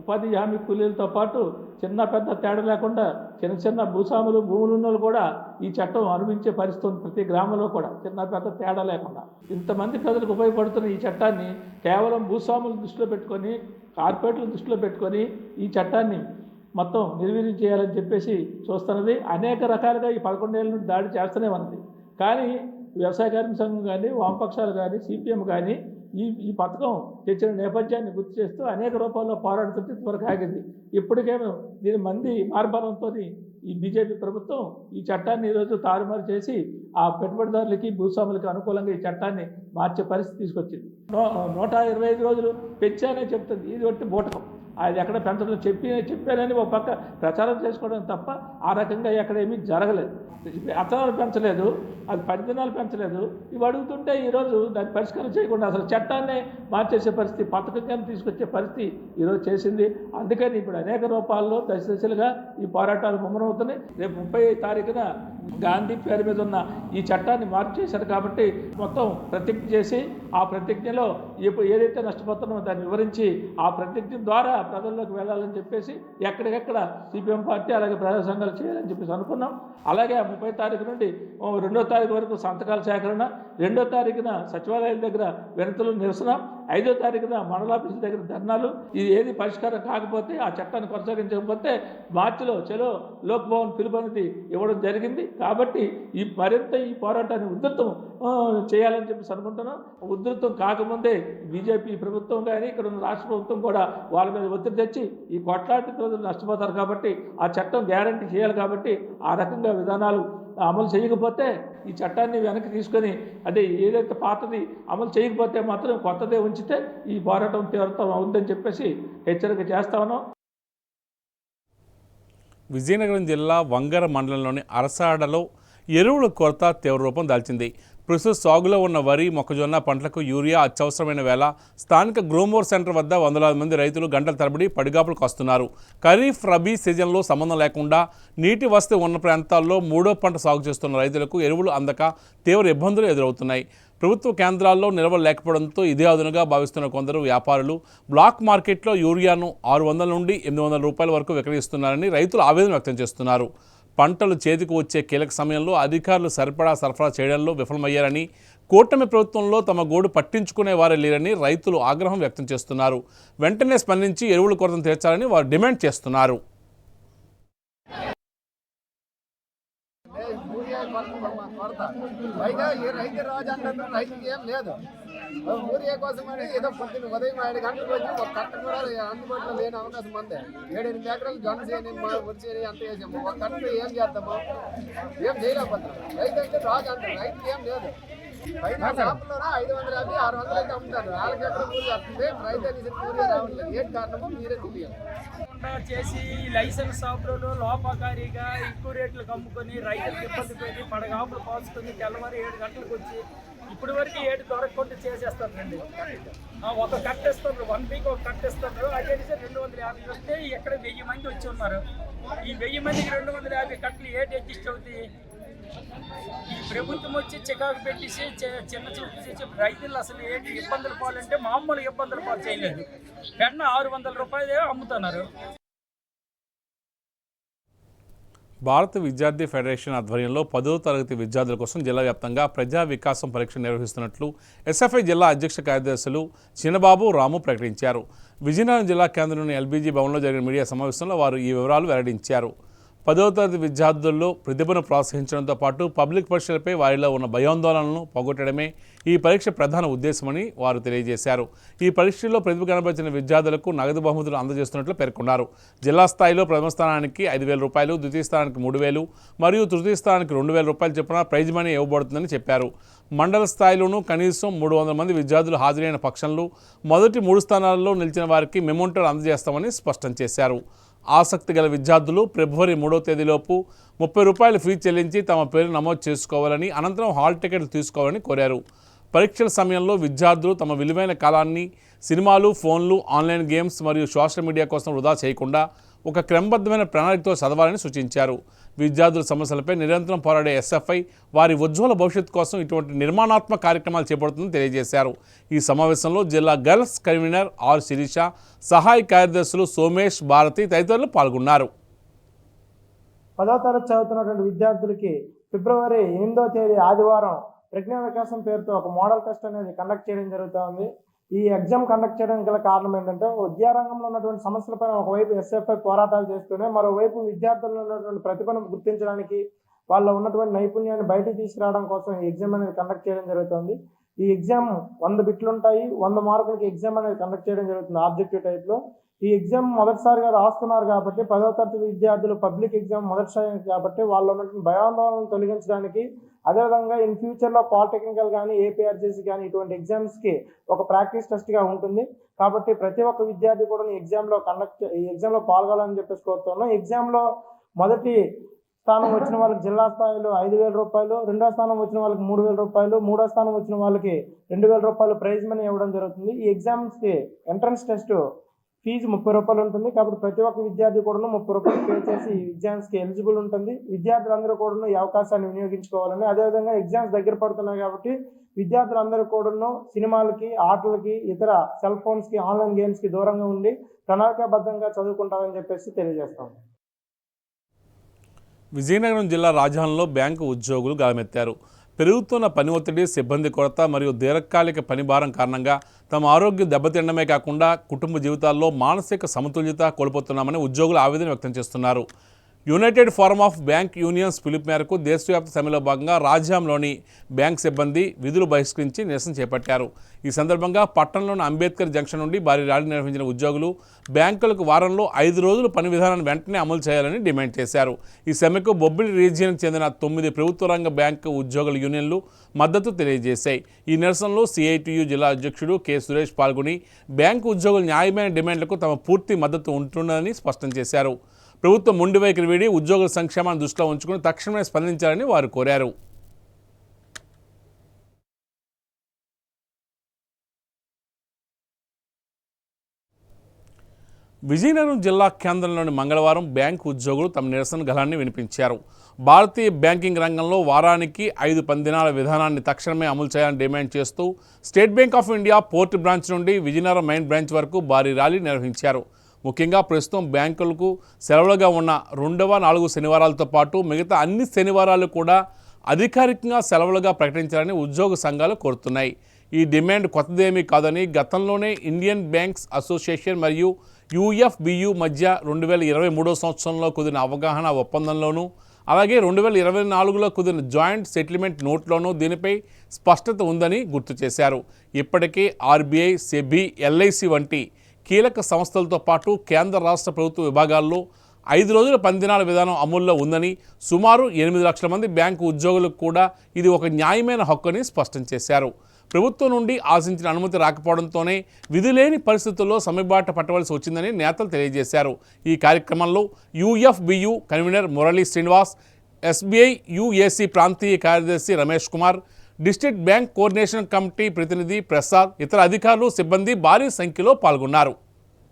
ఉపాధి హామీ కూలీలతో పాటు చిన్న పెద్ద తేడా లేకుండా చిన్న చిన్న భూస్వాములు భూములు ఉన్నోళ్ళు కూడా ఈ చట్టం అనుభవించే పరిస్థితి ఉంది ప్రతి గ్రామంలో కూడా. చిన్న పెద్ద తేడా లేకుండా. ఇంతమంది ప్రజలకు ఉపయోగపడుతున్న ఈ చట్టాన్ని కేవలం భూస్వాములు దృష్టిలో పెట్టుకొని కార్పొరేట్లు దృష్టిలో పెట్టుకొని ఈ చట్టాన్ని మొత్తం నిర్వీర్యం చేయాలని చెప్పేసి చూస్తున్నది. అనేక రకాలుగా ఈ పదకొండేళ్ళ నుండి దాడి చేస్తూనే ఉంది కానీ వ్యవసాయ కార్మిక సంఘం కానీ వామపక్షాలు కానీ సిపిఎం కానీ ఈ ఈ పథకం తెచ్చిన నేపథ్యాన్ని గుర్తు చేస్తూ అనేక రూపాల్లో పోరాడుతుంటే త్వరగా ఆగింది. ఇప్పటికేమో దీని మంది మార్బలంతో ఈ బీజేపీ ప్రభుత్వం ఈ చట్టాన్ని ఈరోజు తారుమారు చేసి ఆ పెట్టుబడిదారులకి భూస్వాములకి అనుకూలంగా ఈ చట్టాన్ని మార్చే పరిస్థితి తీసుకొచ్చింది. నూట ఇరవై ఐదు రోజులు పెంచానే చెప్తుంది. ఇది ఒకటి బూటకం. అది ఎక్కడ పెంచడం చెప్పి చెప్పానని ఒక పక్క ప్రచారం చేసుకోవడం తప్ప ఆ రకంగా ఎక్కడ ఏమీ జరగలేదు. అతనాలు పెంచలేదు అది పది దినాలు పెంచలేదు. ఇవి అడుగుతుంటే ఈరోజు దాన్ని పరిష్కారం చేయకుండా అసలు చట్టాన్ని మార్చేసే పరిస్థితి పథకంగా తీసుకొచ్చే పరిస్థితి ఈరోజు చేసింది. అందుకని ఇప్పుడు అనేక రూపాల్లో దశ దశలుగా ఈ పోరాటాలు ముమ్మరవుతున్నాయి. రేపు ముప్పై తారీఖున గాంధీ పేరు మీద ఉన్న ఈ చట్టాన్ని మార్చేశారు కాబట్టి మొత్తం ప్రతిజ్ఞ చేసి ఆ ప్రతిజ్ఞలో ఏదైతే నష్టపోతున్నామో దాన్ని వివరించి ఆ ప్రతిజ్ఞ ద్వారా ప్రజల్లోకి వెళ్ళాలని చెప్పేసి ఎక్కడికెక్కడ సిపిఎం పార్టీ అలాగే ప్రజా సంఘాలు చేయాలని చెప్పేసి అనుకున్నాం. అలాగే ముప్పై తారీఖు నుండి రెండో తారీఖు వరకు సంతకాల సేకరణ రెండో తారీఖున సచివాలయాల దగ్గర వినతులు నిరసన ఐదో తారీఖున మండలాఫీసుల దగ్గర ధర్నాలు. ఇది ఏది పరిష్కారం కాకపోతే ఆ చట్టాన్ని కొనసాగించకపోతే మార్చిలో చలో లోక్ భవన్ పిలుపు అనేది ఇవ్వడం జరిగింది. కాబట్టి ఈ మరింత ఈ పోరాటాన్ని ఉధృతం చేయాలని చెప్పేసి అనుకుంటున్నాం. ఉధృతం కాకముందే బీజేపీ ప్రభుత్వం కానీ ఇక్కడ ఉన్న రాష్ట్ర ప్రభుత్వం కూడా వాళ్ళ మీద ఒత్తిడి తెచ్చి ఈ కొట్లాంటి రోజులు నష్టపోతారు కాబట్టి ఆ చట్టం గ్యారంటీ చేయాలి కాబట్టి ఆ రకంగా విధానాలు అమలు చేయకపోతే ఈ చట్టాన్ని వెనక్కి తీసుకొని అదే ఏదైతే పాతది అమలు చేయకపోతే మాత్రం కొత్తదే ఉంచితే ఈ పోరాటం తీవ్రతం అవుద్దని చెప్పేసి హెచ్చరిక చేస్తా ఉన్నాం. విజయనగరం జిల్లా వంగర మండలంలోని అరసాడలో ఎరువుల కొరత తీవ్ర రూపం దాల్చింది. ప్రస్తుత సాగులో ఉన్న వరి మొక్కజొన్న పంటలకు యూరియా అత్యవసరమైన వేళ స్థానిక గ్రోమోర్ సెంటర్ వద్ద వందలాది మంది రైతులు గంటల తరబడి పడిగాపులకు వస్తున్నారు ఖరీఫ్ రబీ సీజన్లో సంబంధం లేకుండా నీటి వసతి ఉన్న ప్రాంతాల్లో మూడో పంట సాగు చేస్తున్న రైతులకు ఎరువులు అందక తీవ్ర ఇబ్బందులు ఎదురవుతున్నాయి. ప్రభుత్వ కేంద్రాల్లో నిల్వలు లేకపోవడంతో ఇదే అదునుగా భావిస్తున్న కొందరు వ్యాపారులు బ్లాక్ మార్కెట్లో యూరియాను ఆరు వందల నుండి ఎనిమిది వందల రూపాయల వరకు విక్రయిస్తున్నారని రైతులు ఆవేదన వ్యక్తం చేస్తున్నారు. పంటలు చేతికి వచ్చే కీలక సమయంలో అధికారులు సరిపడా సరఫరా చేయడంలో విఫలమయ్యారని కూటమి ప్రభుత్వంలో తమ గోడు పట్టించుకునే వారే లేరని రైతులు ఆగ్రహం వ్యక్తం చేస్తున్నారు. వెంటనే స్పందించి ఎరువుల కొరతను తీర్చాలని వారు డిమాండ్ చేస్తున్నారు ఊరియా పైగా ఈ రైతు రాజు అంటే రైతుకి ఏం లేదు. ఊరియా కోసం అని ఏదో పొద్దున్న ఉదయం ఐదు గంటలకు వచ్చి ఒక కట్ట కూడా అందుబాటులో లేని అవకాశం ఉంది. ఏడెనిమిది ఎకరాలు జొన్న చేయని వరి చేయని అంత వేసాము ఒక కట్ట ఏం చేద్దాము ఏం చేయలేకపోతున్నాం. రైతు అంటే రాజు అంటారు రైతుకి ఏం లేదు. షాపులోనే ఐదు వందల యాభై ఆరు వందలు అయితే అమ్ముతారు. వాళ్ళకి ఎక్కడ కూలి వస్తుంది? రైతు అనేసి కూలి రావట్లేదు. ఏంటి కారణమో? మీరే తెలియాలి. చేసి లైసెన్స్ షాపులలో లోపకారిగా ఎక్కువ రేట్లకు అమ్ముకొని రైతులకు ఇబ్బంది పెట్టి పడగాపులు పోసుకొని తెల్లవారు ఏడు గంటలకు వచ్చి ఇప్పటి వరకు ఏడు దొరకకుండా చేసేస్తారండి. ఒక కట్ట ఇస్తారు వన్ వీక్ ఒక కట్ట ఇస్తారు అదే రెండు వందల యాభై వస్తే ఇక్కడ వెయ్యి మంది వచ్చి ఉన్నారు. ఈ వెయ్యి మందికి రెండు వందల యాభై కట్టలు ఏటి అడ్జస్ట్ అవుతాయి? ప్రభుత్వం వచ్చి చికాకు పెట్టేసి చిన్న చూపు చేసి రైతులు అసలు ఏంటి ఇబ్బందులు పాలంటే మామూలు ఇబ్బందులు పాలు చేయలేదు. పెన్న ఆరు వందల రూపాయలు అమ్ముతున్నారు. భారత విద్యార్థి ఫెడరేషన్ ఆధ్వర్యంలో పదో తరగతి విద్యార్థుల కోసం జిల్లా వ్యాప్తంగా ప్రజా వికాసం పరీక్ష నిర్వహిస్తున్నట్లు ఎస్ఎఫ్ఐ జిల్లా అధ్యక్ష కార్యదర్శులు చిన్నబాబు రాము ప్రకటించారు. విజయనగరం జిల్లా కేంద్రంలోని ఎల్బీజీ భవన్లో జరిగిన మీడియా సమావేశంలో వారు ఈ వివరాలు వెల్లడించారు. పదవ తరగతి విద్యార్థుల్లో ప్రతిభను ప్రోత్సహించడంతో పాటు పబ్లిక్ పరీక్షలపై వారిలో ఉన్న భయాందోళనలను పోగొట్టడమే ఈ పరీక్ష ప్రధాన ఉద్దేశమని వారు తెలియజేశారు. ఈ పరీక్షల్లో ప్రతిభ కనబరిచిన విద్యార్థులకు నగదు బహుమతులు అందజేస్తున్నట్లు పేర్కొన్నారు. జిల్లా స్థాయిలో ప్రథమ స్థానానికి ఐదు వేల రూపాయలు ద్వితీయ స్థానానికి మూడు వేలు మరియు తృతీయ స్థానానికి రెండు వేల రూపాయలు చొప్పున ప్రైజ్ మనీ ఇవ్వబడుతుందని చెప్పారు. మండల స్థాయిలోనూ కనీసం మూడు వందల మంది విద్యార్థులు హాజరైన పక్షంలో మొదటి మూడు స్థానాల్లో నిలిచిన వారికి మెమోంటర్ అందజేస్తామని స్పష్టం చేశారు. ఆసక్తి గల విద్యార్థులు ఫిబ్రవరి మూడో తేదీలోపు ముప్పై రూపాయలు ఫీజు చెల్లించి తమ పేరు నమోదు చేసుకోవాలని అనంతరం హాల్ టికెట్లు తీసుకోవాలని కోరారు. పరీక్షల సమయంలో విద్యార్థులు తమ విలువైన కాలాన్ని సినిమాలు ఫోన్లు ఆన్లైన్ గేమ్స్ మరియు సోషల్ మీడియా కోసం వృధా చేయకుండా ఒక క్రమబద్ధమైన ప్రణాళికతో చదవాలని సూచించారు. విద్యార్థుల సమస్యలపై నిరంతరం పోరాడే ఎస్ఎఫ్ఐ వారి ఉజ్వల భవిష్యత్తు కోసం ఇటువంటి నిర్మాణాత్మక కార్యక్రమాలు చేపడుతుందని తెలియజేశారు. ఈ సమావేశంలో జిల్లా గర్ల్స్ కన్వీనర్ ఆర్ శిరీష సహాయ కార్యదర్శులు సోమేష్ భారతి తదితరులు పాల్గొన్నారు. పదో తరగతి చదువుతున్నటువంటి విద్యార్థులకి ఫిబ్రవరి ఎనిమిదో తేదీ ఆదివారం ప్రజ్ఞా వికాసం పేరుతో ఒక మోడల్ టెస్ట్ అనేది కండక్ట్ చేయడం జరుగుతుంది. ఈ ఎగ్జామ్ కండక్ట్ చేయడం గల కారణం ఏంటంటే విద్యారంగంలో ఉన్నటువంటి సమస్యలపై ఒకవైపు ఎస్ఎఫ్ఐ పోరాటాలు చేస్తూనే మరోవైపు విద్యార్థుల్లో ఉన్నటువంటి ప్రతిభను గుర్తించడానికి వాళ్ళ ఉన్నటువంటి నైపుణ్యాన్ని బయటకు తీసుకురావడం కోసం ఈ ఎగ్జామ్ అనేది కండక్ట్ చేయడం జరుగుతుంది. ఈ ఎగ్జామ్ వంద బిట్లు ఉంటాయి వంద మార్కులకి ఎగ్జామ్ అనేది కండక్ట్ చేయడం జరుగుతుంది ఆబ్జెక్టివ్ టైప్లో. ఈ ఎగ్జామ్ మొదటిసారిగా రాస్తున్నారు కాబట్టి పదవ తరగతి విద్యార్థులు పబ్లిక్ ఎగ్జామ్ మొదటిసారి కాబట్టి వాళ్ళు ఉన్నటువంటి భయాందోళనను తొలగించడానికి అదేవిధంగా ఇన్ ఫ్యూచర్లో పాలిటెక్నికల్ కానీ ఏపీఆర్జేసీ కానీ ఇటువంటి ఎగ్జామ్స్కి ఒక ప్రాక్టీస్ టెస్ట్గా ఉంటుంది. కాబట్టి ప్రతి ఒక్క విద్యార్థి కూడా ఈ ఎగ్జామ్లో కండక్ట్ ఈ ఎగ్జామ్లో పాల్గొనాలని చెప్పేసి కోరుతున్నాం ఎగ్జామ్లో మొదటి స్థానం వచ్చిన వాళ్ళకి జిల్లా స్థాయిలో ఐదు వేల రూపాయలు రెండో స్థానం వచ్చిన వాళ్ళకి మూడు వేల రూపాయలు మూడో స్థానం వచ్చిన వాళ్ళకి రెండు వేల రూపాయలు ప్రైజ్ మనీ ఇవ్వడం జరుగుతుంది. ఈ ఎగ్జామ్స్కి ఎంట్రన్స్ టెస్ట్ ఫీజు ముప్పై రూపాయలు ఉంటుంది. కాబట్టి ప్రతి ఒక్క విద్యార్థి కూడా ముప్పై రూపాయలు పే చేసి ఈ ఎగ్జామ్స్కి ఎలిజిబుల్ ఉంటుంది. విద్యార్థులందరూ కూడా ఈ అవకాశాన్ని వినియోగించుకోవాలని. అదేవిధంగా ఎగ్జామ్స్ దగ్గర పడుతున్నాయి కాబట్టి విద్యార్థులందరూ కూడా సినిమాలకి ఆటలకి ఇతర సెల్ ఫోన్స్కి ఆన్లైన్ గేమ్స్కి దూరంగా ఉండి ప్రణాళికాబద్ధంగా చదువుకుంటారని చెప్పేసి తెలియజేస్తాం. విజయనగరం జిల్లా రాజధానిలో బ్యాంకు ఉద్యోగులు గాలమెత్తారు. పెరుగుతున్న పని ఒత్తిడి సిబ్బంది కొరత మరియు దీర్ఘకాలిక పని భారం కారణంగా తమ ఆరోగ్యం దెబ్బతినడమే కాకుండా కుటుంబ జీవితాల్లో మానసిక సమతుల్యత కోల్పోతున్నామని ఉద్యోగులు ఆవేదన వ్యక్తం చేస్తున్నారు. United Forum of Bank Unions పిలుపు మేరకు దేశవ్యాప్త సమ్మెలో భాగంగా రాజ్యాంలోని బ్యాంక్ సిబ్బంది విధులు బహిష్కరించి నిరసన చేపట్టారు. ఈ సందర్భంగా పట్టణంలోని అంబేద్కర్ జంక్షన్ నుండి భారీ ర్యాలీ నిర్వహించిన ఉద్యోగులు బ్యాంకులకు వారంలో ఐదు రోజులు పని విధానాన్ని వెంటనే అమలు చేయాలని డిమాండ్ చేశారు. ఈ సమ్మెకు బొబ్బిలి రీజియన్కి చెందిన తొమ్మిది ప్రభుత్వ రంగ బ్యాంకు ఉద్యోగుల యూనియన్లు మద్దతు తెలియజేశాయి. ఈ నిరసనలో సిఐటియు జిల్లా అధ్యక్షుడు కె. సురేష్ పాల్గొని బ్యాంకు ఉద్యోగుల న్యాయమైన డిమాండ్లకు తమ పూర్తి మద్దతు ఉంటుందని స్పష్టం చేశారు. ప్రభుత్వం ముండి వైఖరి వీడి ఉద్యోగుల సంక్షేమాన్ని దృష్టిలో ఉంచుకుని తక్షణమే స్పందించాలని వారు కోరారు. విజయనగరం జిల్లా కేంద్రంలోని మంగళవారం బ్యాంకు ఉద్యోగులు తమ నిరసన గలాన్ని వినిపించారు. భారతీయ బ్యాంకింగ్ రంగంలో వారానికి ఐదు పందినాల విధానాన్ని తక్షణమే అమలు చేయాలని డిమాండ్ చేస్తూ State Bank of India port branch నుండి విజయనగరం మెయిన్ బ్రాంచ్ వరకు భారీ ర్యాలీ నిర్వహించారు. ముఖ్యంగా ప్రస్తుతం బ్యాంకులకు సెలవులుగా ఉన్న రెండవ నాలుగు శనివారాలతో పాటు మిగతా అన్ని శనివారాలు కూడా అధికారికంగా సెలవులుగా ప్రకటించాలని ఉద్యోగ సంఘాలు కోరుతున్నాయి. ఈ డిమాండ్ కొత్తదేమీ కాదని గతంలోనే ఇండియన్ బ్యాంక్స్ అసోసియేషన్ మరియు యుఎఫ్బియు మధ్య రెండు వేల ఇరవై మూడో సంవత్సరంలో కుదిరిన అవగాహన ఒప్పందంలోనూ అలాగే రెండు వేల ఇరవై నాలుగులో కుదిరిన జాయింట్ సెటిల్మెంట్ నోట్లోనూ దీనిపై స్పష్టత ఉందని గుర్తు చేశారు. ఇప్పటికే ఆర్బీఐ సెబీ ఎల్ఐసి వంటి కీలక సంస్థలతో పాటు కేంద్ర రాష్ట్ర ప్రభుత్వ విభాగాల్లో ఐదు రోజుల పందినాల విధానం అమల్లో ఉందని సుమారు ఎనిమిది లక్షల మంది బ్యాంకు ఉద్యోగులకు కూడా ఇది ఒక న్యాయమైన హక్కుని స్పష్టం చేశారు. ప్రభుత్వం నుండి ఆశించిన అనుమతి రాకపోవడంతోనే విధిలేని పరిస్థితుల్లో సమ్మెబాట పట్టవలసి వచ్చిందని నేతలు తెలియజేశారు. ఈ కార్యక్రమంలో UFBU convener Murali Srinivas SBI UAC ప్రాంతీయ కార్యదర్శి Ramesh Kumar district bank coordination committee ప్రతినిధి ప్రసాద్ ఇతర అధికారులు సిబ్బంది భారీ సంఖ్యలో పాల్గొన్నారు.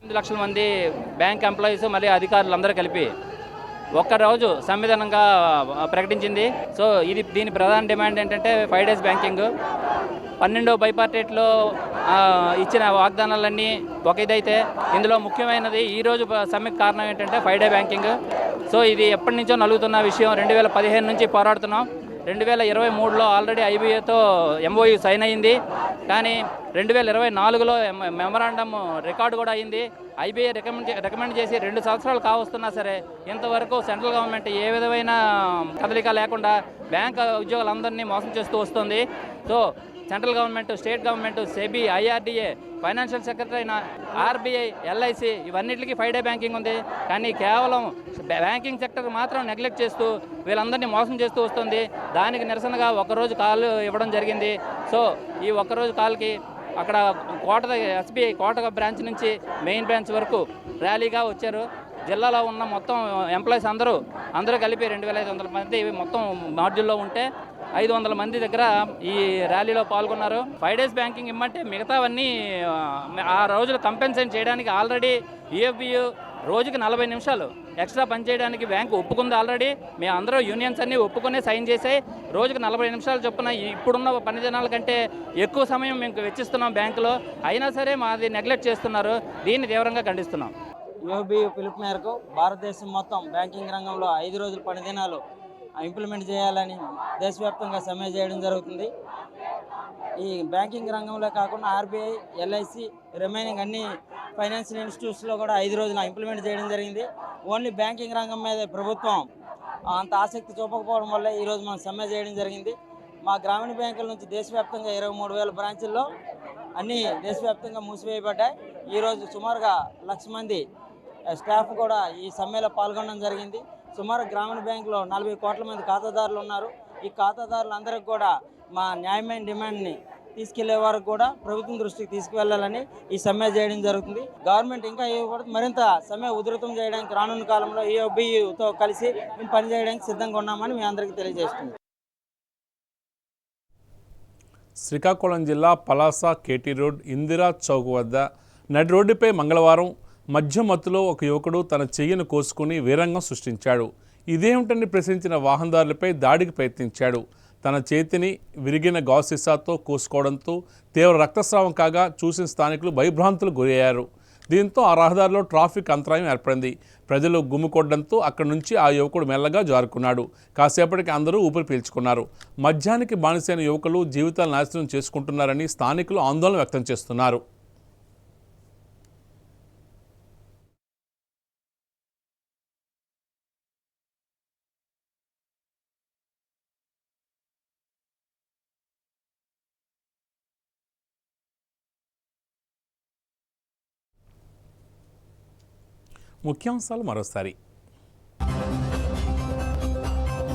ఎనిమిది లక్షల మంది బ్యాంక్ ఎంప్లాయీస్ మళ్ళీ అధికారులు అందరూ కలిపి ఒక్కరోజు సంవిధానంగా ప్రకటించింది. సో ఇది దీని ప్రధాన డిమాండ్ ఏంటంటే ఫైవ్ డేస్ బ్యాంకింగ్. పన్నెండో బైపార్టేట్లో ఇచ్చిన వాగ్దానాలన్నీ ఒక ఇదైతే ఇందులో ముఖ్యమైనది ఈరోజు సమ్మెకు కారణం ఏంటంటే ఫైవ్ డే బ్యాంకింగ్. సో ఇది ఎప్పటి నుంచో నలుగుతున్న విషయం. రెండు వేల పదిహేను నుంచి పోరాడుతున్నాం. రెండు వేల ఇరవై మూడులో ఆల్రెడీ ఐబీఏతో ఎంఓయూ సైన్ అయింది. కానీ రెండు వేల ఇరవై నాలుగులో మెమరాండమ్ రికార్డు కూడా అయింది. ఐబీఐ రికమెండ్ రికమెండ్ చేసి రెండు సంవత్సరాలు కావస్తున్నా సరే ఇంతవరకు సెంట్రల్ గవర్నమెంట్ ఏ విధమైన కదలిక లేకుండా బ్యాంక్ ఉద్యోగులందరినీ మోసం చేస్తూ వస్తుంది. So central government state government SEBI IRDA financial secretary అయిన ఆర్బీఐ ఎల్ఐసి ఇవన్నిటికీ ఫైవ్ డే బ్యాంకింగ్ ఉంది. కానీ కేవలం బ్యాంకింగ్ సెక్టర్ మాత్రం నెగ్లెక్ట్ చేస్తూ వీళ్ళందరినీ మోసం చేస్తూ వస్తుంది. దానికి నిరసనగా ఒకరోజు కాల్ ఇవ్వడం జరిగింది. సో ఈ ఒక్కరోజు కాల్కి అక్కడ కోట ఎస్బీఐ కోట బ్రాంచ్ నుంచి మెయిన్ బ్రాంచ్ వరకు ర్యాలీగా వచ్చారు. జిల్లాలో ఉన్న మొత్తం ఎంప్లాయీస్ అందరూ అందరూ కలిపి రెండు వేల ఐదు వందల మంది మొత్తం మాడ్యూల్లో ఉంటే ఐదు వందల మంది దగ్గర ఈ ర్యాలీలో పాల్గొన్నారు. ఫైవ్ డేస్ బ్యాంకింగ్ ఇమ్మంటే మిగతావన్నీ ఆ, రోజులు కంపెన్సేట్ చేయడానికి ఆల్రెడీ ఈఎఫ్బియు రోజుకి నలభై నిమిషాలు. ఎక్స్ట్రా పని చేయడానికి బ్యాంకు ఒప్పుకుంది ఆల్రెడీ. మేము అందరూ యూనియన్స్ అన్నీ ఒప్పుకొని సైన్ చేసాయి. రోజుకి నలభై నిమిషాలు చొప్పున ఇప్పుడున్న పని దినాల కంటే ఎక్కువ సమయం మేము వెచ్చిస్తున్నాం బ్యాంకులో. అయినా సరే మాది నెగ్లెక్ట్ చేస్తున్నారు. దీన్ని తీవ్రంగా ఖండిస్తున్నాం. యూబీ పిలుపు మేరకు భారతదేశం మొత్తం బ్యాంకింగ్ రంగంలో ఐదు రోజుల పనిదినాలు ఇంప్లిమెంట్ చేయాలని దేశవ్యాప్తంగా సమ్మె చేయడం జరుగుతుంది. ఈ బ్యాంకింగ్ రంగంలో కాకుండా ఆర్బీఐ ఎల్ఐసి రిమైనింగ్ అన్ని ఫైనాన్షియల్ ఇన్స్టిట్యూట్స్లో కూడా ఐదు రోజులు ఇంప్లిమెంట్ చేయడం జరిగింది. ఓన్లీ బ్యాంకింగ్ రంగం మీద ప్రభుత్వం అంత ఆసక్తి చూపకపోవడం వల్ల ఈరోజు మనం సమ్మె చేయడం జరిగింది. మా గ్రామీణ బ్యాంకుల నుంచి దేశవ్యాప్తంగా ఇరవై మూడు వేల బ్రాంచుల్లో అన్నీ దేశవ్యాప్తంగా మూసివేయబడ్డాయి. ఈరోజు సుమారుగా లక్ష మంది స్టాఫ్ కూడా ఈ సమ్మెలో పాల్గొనడం జరిగింది. సుమారు గ్రామీణ బ్యాంకులో నలభై కోట్ల మంది ఖాతాదారులు ఉన్నారు. ఈ ఖాతాదారులందరికీ కూడా మా న్యాయమైన డిమాండ్ని తీసుకెళ్ళే వరకు కూడా ప్రభుత్వం దృష్టికి తీసుకువెళ్ళాలని ఈ సమ్మె చేయడం జరుగుతుంది. గవర్నమెంట్ ఇంకా ఇవ్వకూడదు మరింత సమ్మె ఉధృతం చేయడానికి రానున్న కాలంలో ఈఓబితో కలిసి మేము పనిచేయడానికి సిద్ధంగా ఉన్నామని మీ అందరికీ తెలియజేస్తుంది శ్రీకాకుళం జిల్లా పలాస కేటీ రోడ్ ఇందిరా చౌక్ వద్ద నడి రోడ్డుపై మంగళవారం మధ్య మత్తులో ఒక యువకుడు తన చెయ్యను కోసుకుని వీరంగం సృష్టించాడు. ఇదేమిటని ప్రశ్నించిన వాహనదారులపై దాడికి ప్రయత్నించాడు. తన చేతిని విరిగిన గాసిసాతో కోసుకోవడంతో తీవ్ర రక్తస్రావం కాగా చూసిన స్థానికులు భయభ్రాంతులు గురయ్యారు. దీంతో ఆ రహదారిలో ట్రాఫిక్ అంతరాయం ఏర్పడింది. ప్రజలు గుమ్ముకొట్టడంతో అక్కడి నుంచి ఆ యువకుడు మెల్లగా జారుకున్నాడు. కాసేపటికి అందరూ ఊపిరి పీల్చుకున్నారు. మద్యానికి బానిసైన యువకులు జీవితాలు నాశనం చేసుకుంటున్నారని స్థానికులు ఆందోళన వ్యక్తం చేస్తున్నారు. ముఖ్యాంశాలు మరోసారి.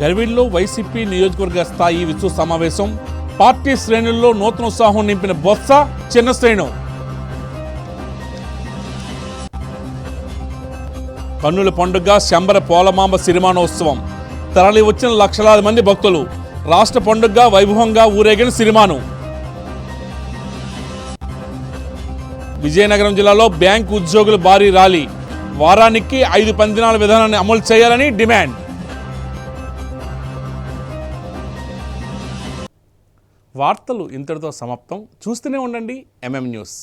గర్విల్లో వైసీపీ నియోజకవర్గ స్థాయి విస్తృత సమావేశం. పార్టీ శ్రేణుల్లో నూతన ఉత్సాహం నింపిన బొత్స చిన్న శ్రేణు. కన్నుల పండుగ శంబర పోలమాంబ సిరిమానోత్సవం తరలి వచ్చిన లక్షలాది మంది భక్తులు. రాష్ట్ర పండుగ వైభవంగా ఊరేగిన సిరిమాను విజయనగరం జిల్లాలో బ్యాంకు ఉద్యోగులు భారీ ర్యాలీ. వారానికి ఐదు పందినాల విధానాన్ని అమలు చేయాలని డిమాండ్. వార్తలు ఇంతటితో సమాప్తం. చూస్తూనే ఉండండి ఎంఎం న్యూస్